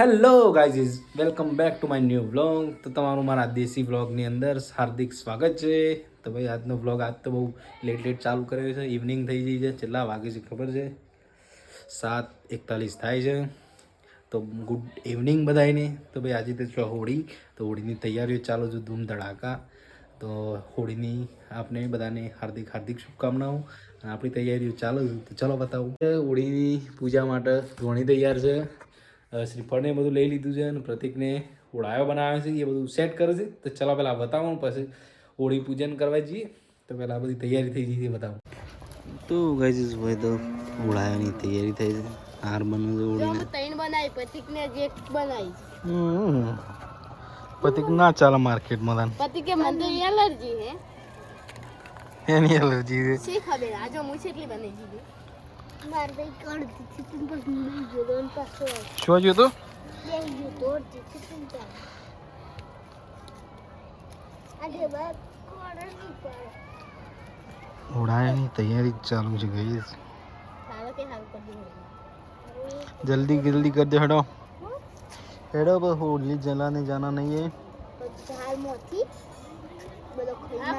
Hello guys welcome back to my new vlog તો તમારું મારા દેશી વ્લોગની અંદર હાર્દિક સ્વાગત છે. તો ભાઈ, આજનો વ્લોગ આજ તો બહુ લેટ લેટ ચાલુ કર્યો છે. ઇવનિંગ થઈ ગઈ છે. છેલ્લા વાગે છે, ખબર છે? સાત એકતાલીસ થાય છે. તો ગુડ ઇવનિંગ બધાને તો ભાઈ, આજે તો છો હોળી. તો હોળીની તૈયારીઓ ચાલુ છે ધૂમ ધડાકા તો હોળીની આપને બધાને હાર્દિક હાર્દિક શુભકામનાઓ. આપણી તૈયારીઓ ચાલુ છે. તો ચલો બતાવું. હોળીની પૂજા માટે ધોણી તૈયાર છે. શ્રીફળને બધું લઈ લીધું છે અને પ્રતિકને ઓળાયો બનાવ્યો છે એ બધું સેટ કરે છે. તો ચલો પહેલાં બતાવું પછી હોળી પૂજન કરવા જઈએ. તો પહેલાં બધી તૈયારી થઈ જઈએ છે બતાવું. તો ગાઈઝ ભાઈ તો ઓળાયાની તૈયારી થઈ છે. હાર બનવું છે હોળીને. ત્રણ બનાવી પ્રતિકને જે બનાવી. પ્રતિક ના ચાલે માર્કેટમાં તાન. પતિક કે મને એલર્જી હે. એની એલર્જી છે. શી ખબર? આજો મુછેટલી બની દીધી. શું જોયું હતું ઉડાયાની તૈયારી ચાલુ છે ગઈ. જલ્દી જલ્દી કર દે હેડો. હેડો બસ હોલી જલાને જાના નહીં હે બધો કરવા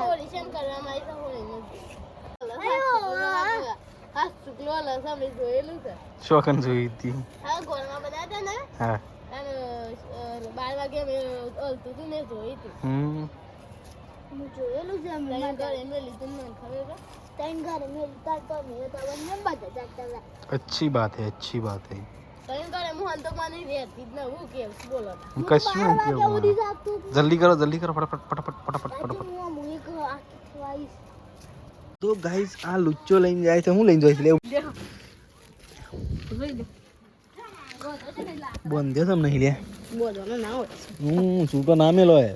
આ પોલ્યુશન કરવામાં આવી તો હોળી નથી હા શુક્લો લસા મેં જોયેલું છે शौकन हुई थी હા ગોળમાં બધા હતા ને हाँ અને અ, બાર વાગે મેં હલતું હતું ને જોઈ હતી हम्म હું જોયેલું છે એમ ત્રણ ઘર એમને લીધું મને ખબર છે ત્રણ ઘર એમને લીધા તો મેં તો બંને બધા જતા હતા अच्छी बात है अच्छी बात है ત્રણ ઘર એમ હું તો મને રહેતી જ ન હું કે બોલો કશું નથી કેવું જલ્દી કરો જલ્દી કરો ફટાફટ ફટાફટ ફટાફટ ફટાફટ હું એક આવીશ તો ગાઈસ આ લુચ્ચો લઈને જાય છે. હું લઈને જાય છે લે. બંધ્યો તમ નહીં લે હું શું તો હમ છૂટો ના મેલો હે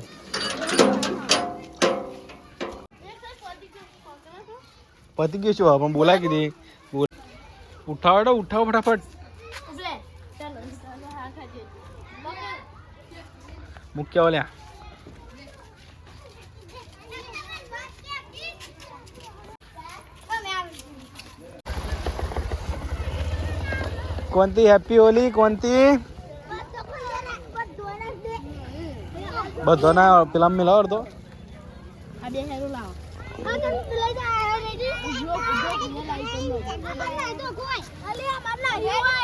પતિ ગયો છો પણ બોલા કીધી. ઉઠાવો તો ઉઠાવો ફટાફટ. મૂક્યા ઓલ્યા કોનતી હેપી હોલી કોનતી બધો ના પેલા મિલાવો અડધો.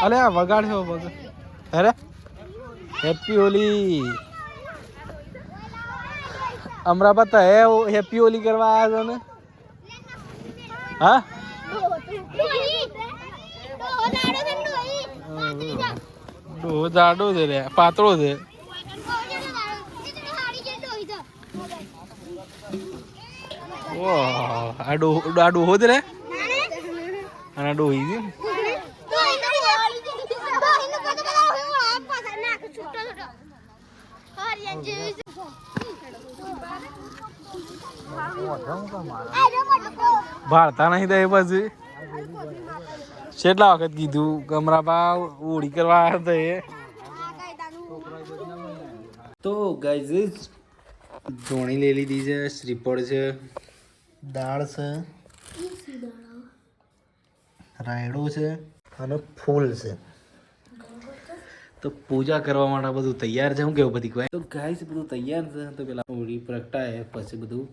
અલે આ વગાડ છે વગાડ. અરે હેપી હોલી. અમરાબા તો હે હેપી હોલી કરવા આવ્યા ને? હા? ડોહો જાડો છે રે પાતળો છે. ઓ આ ડોહો આ ડોહો છે રે? ડોહી છે ભારતા નહીં એ પછી? કેટલા વખત કીધું કમરાબા ઓળી કરવા આવ્યા હતા એ. તો ગાઈઝ ધોણી લઈ લીધી છે, શ્રીફળ છે, દાળ છે, રાયડો છે અને ફૂલ છે. તો પૂજા કરવા માટે બધું તૈયાર છે, હું કેવું બધી કોઈ તો ગાઈસ બધું તૈયાર છે, તો પેલા હોળી પ્રગટાય, પછી બધું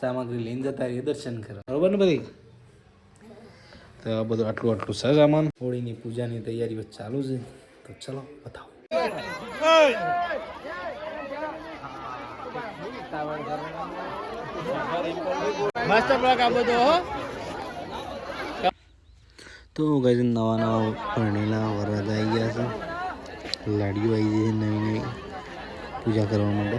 સામગ્રી લઈને જતા રહીએ, દર્શન કરવા. બરોબર ને બધી? તો આ બધું આટલું આટલું છે સામાન. હોળીની પૂજાની તૈયારીઓ ચાલુ છે. તો ચલો બતાવો. તો ગઈ નવા નવા ભણેલા વરદ આવી ગયા છે. લાડીઓ આવી ગઈ છે નવી નવી પૂજા કરવા માટે.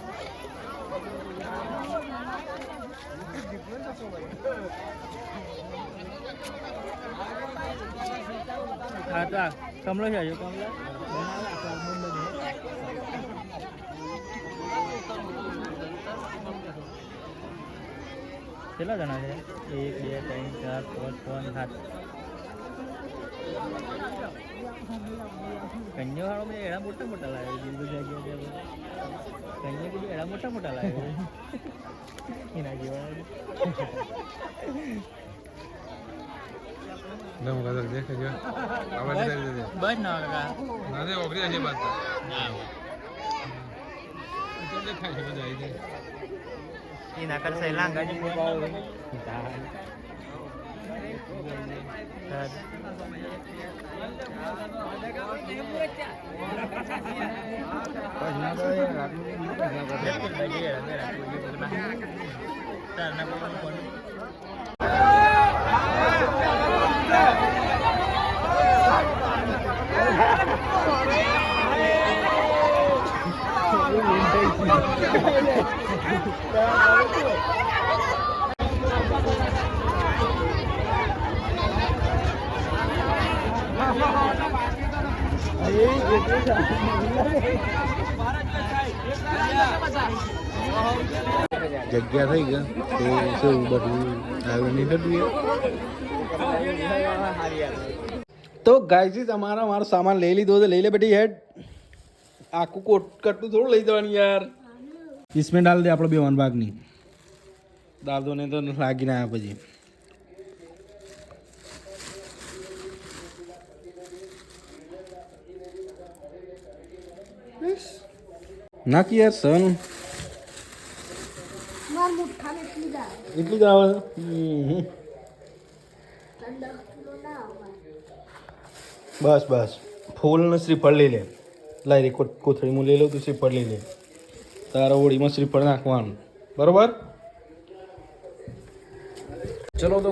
હાય કમલો છે કમલો કેટલા જણા છે? એક બે ત્રણ ચાર પાંચ ને સાત. કન્યા વાળો મેં એડા મોટા મોટા લાવ્યો બિલકુલ જગ્યા છે કન્યા કીધું એડા મોટા મોટા લાવ્યો એના જેવા. કરી બસ. દેખાય એના કરશે લાંગા જેવું જગ્યા થઈ ગઈ તે શું બધું આવ્યું નહીં થતું તો ગાયજી તમારા મારો સામાન લઈ લીધો છે લઈ લે બેટી હેડ આખું કોટ કટું થોડું લઈ જવાનું યાર इसमें डाल दे આપણો બે વન ભાગની દાલ દો ને તો લાગી ના આવે પછી નાખી યાર સન. માર મુઠ્ઠા ને એટલી જાય એટલું જ આવે? હમ. ઠંડા કિલો ના આવે બસ બસ. ફૂલ ને શ્રીફળ લઈ લે. લાઈ રે કો- કોથળીમાં લઈ લઉં તું શ્રીફળ લઈ લે. તારા ઓળીમાં શ્રીફળ નાખવાનું. બરોબર? ચલો તો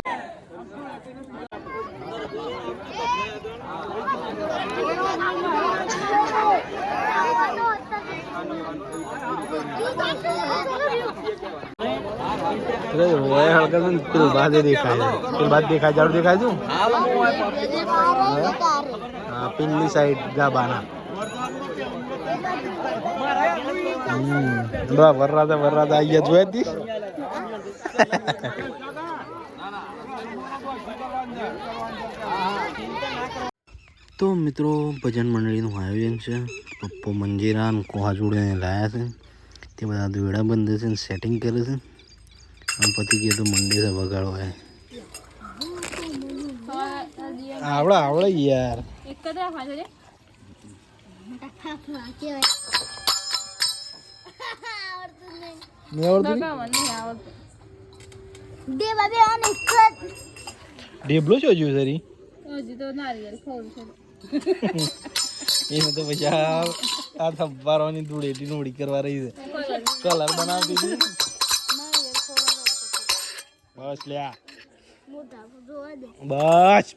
અરે ઓય હળકા ને પેલું બાદ દેખાય પેલું બાદ દેખાય જાડું દેખાય છું હા પેલી સાઈડ ગાબાના. બા, વરરાજા વરરાજા આયા જોયા તી? તો મિત્રો, ભજન મંડળીનું આયોજન છે. પપ્પો મંજીરા કોહા જોડે લાયા છે. તે બધા દોડા બંધ છે સેટિંગ કરે છે. આમ પતિ ગયો તો મંડે છે વગાડવા આવડે આવડે યાર. ડેબલો જોયું સરી હજી તો નારિયેળ ખોલ છે. એને તો પછી આ આ થપ્પારોની ધૂળેટી નોડી કરવા રહી છે. કલર બનાવી દીધી. બસ લ્યા. બસ.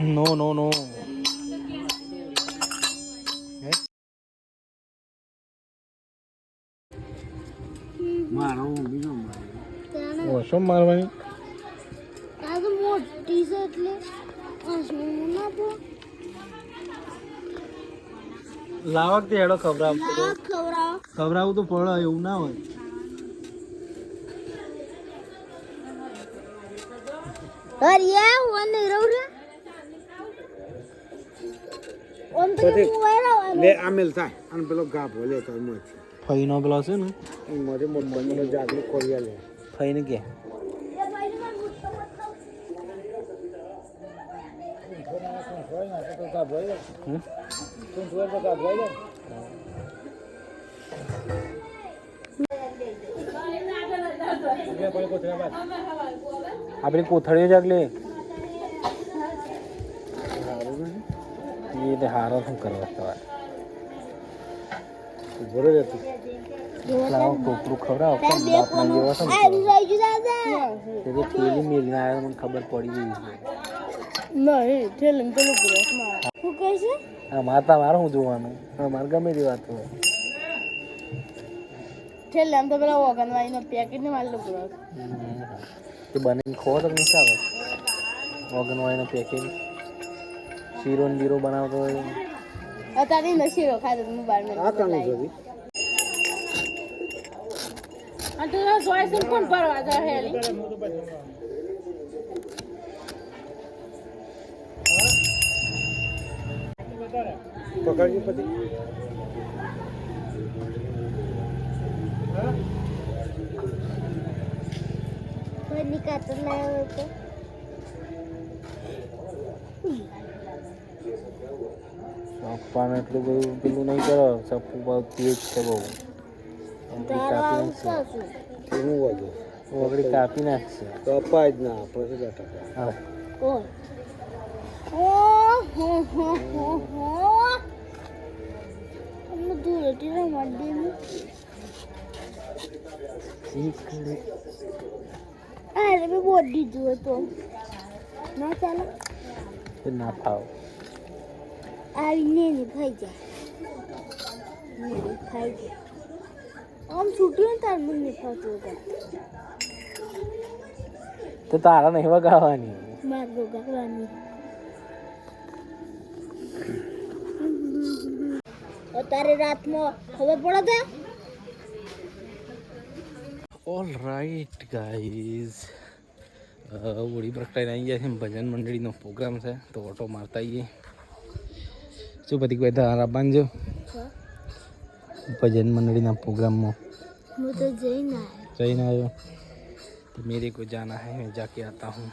નો નો નો. તેને ઓછો મારવાની. આ મોટી છે એટલે આસમાન ના પો લાવક તે હેડો ના ખવડાવ. ખબરાવું તો પડે એવું ના હોય. અરે નો રહું રે. ઓન તો હું વાયરા લે આમેલ થાય. અને પેલો છે ને? એમાંથી મોટો મોટો જાગૃત ખોરિયા લે ફઈને કે હમ? આપણી કોથળીઓ જાગલે એ તે હારો શું કરવા રહે લાવો કોપરું ખવડાવો બે બાપના જેવો છે ને પેલી મેલીને આવ્યો મને ખબર પડી ગઈ છે. નહીં ઠેલમ પેલું પુરસમાં. શું કહે છે? આ માતા મારે શું જોવાનું? મારે ગમે તે વાત હોય. ઠેલમ તો પેલા ઓગનવાઈ નો પેકેટ ને મારેલું પુરસ તે બનીને ખો તો નહીં ચાલે ઓગનવાળીનો પેકેટ શીરો ને બીરો બનાવતો હોય. અત્યારે હું બાર આ સોય કોણ પરવા હેલી પકડજી પછી. કોઈ નિકાતો ના હોય તો. એટલું બધું પેલું નહીં કરો સપુ બહુ તેજ છે બહુ. ઓગળી કાપી નાખશે. કપાય જ ના બેઠા હા હો હો હો અમને ધૂળેટી રમાડી દેનું અરે મેં બોલ દીધું હતું ના ચાલો ના ફાવ આવીને ને ખાઈ જાય ખાઈ જાય આમ છૂટ્યું તાર મને ફાવતું હતું તો તારા નહીં વગાવવાની મારે ગાવાની અત્યારે રાતમાં ખબર પડે છે ઓલ રાઈટ ગાઈઝ હોળી પ્રગટાઈને આવી ગયા છે ભજન મંડળીનો પ્રોગ્રામ છે તો ઓટો મારતા આવીએ શું બધી કોઈ તારા બાંધજો? ભજન મંડળીના પ્રોગ્રામમાં હું જઈને આવ્યો જઈને આવ્યો મેરે કો જાના હૈ મેં જાકે આતા હું.